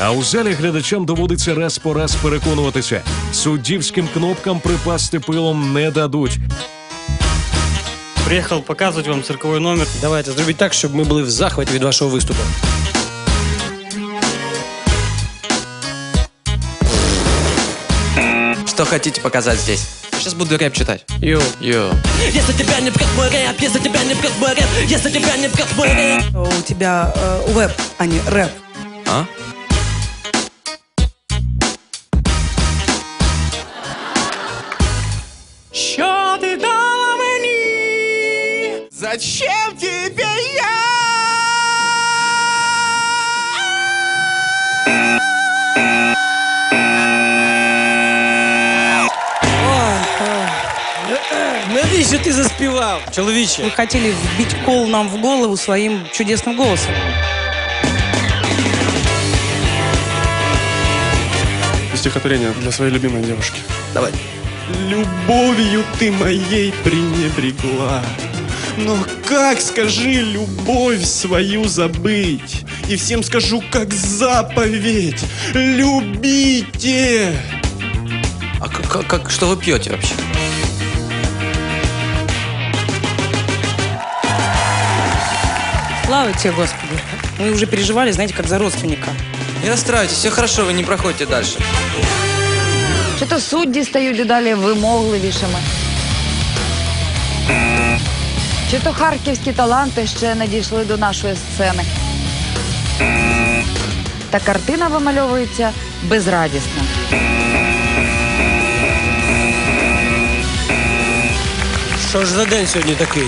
А у залі глядачам доводиться раз по раз переконуватися, суддівським кнопкам припасти пилом не дадуть. Приехал показывать вам цирковой номер. Давайте зробіть так, щоб ми були в захваті від вашого виступу. Что хотите показать здесь? Сейчас буду рэп читать. Йоу. Йо. Если тебя не прет мой рэп, если тебя не прет мой рэп, если тебя не прет мой рэп. У тебя э, веб, а не рэп. А? Зачем тебе я? Навіщо ти заспівав, чоловіче? Вы хотели вбить кол нам в голову своим чудесным голосом. Стихотворение для своей любимой девушки. Давай. Любовью ты моей пренебрегла. Но как, скажи, любовь свою забыть? И всем скажу, как заповедь. Любите! А как, как, что вы пьете вообще? Слава тебе, Господи. Мы уже переживали, знаете, как за родственника. Не расстраивайтесь, все хорошо, вы не проходите дальше. Чи то судді стають дедалі вимогливішими? Чи то харківські таланти ще не дійшли до нашої сцени? Та картина вимальовується безрадісно. Що ж за день сьогодні такий?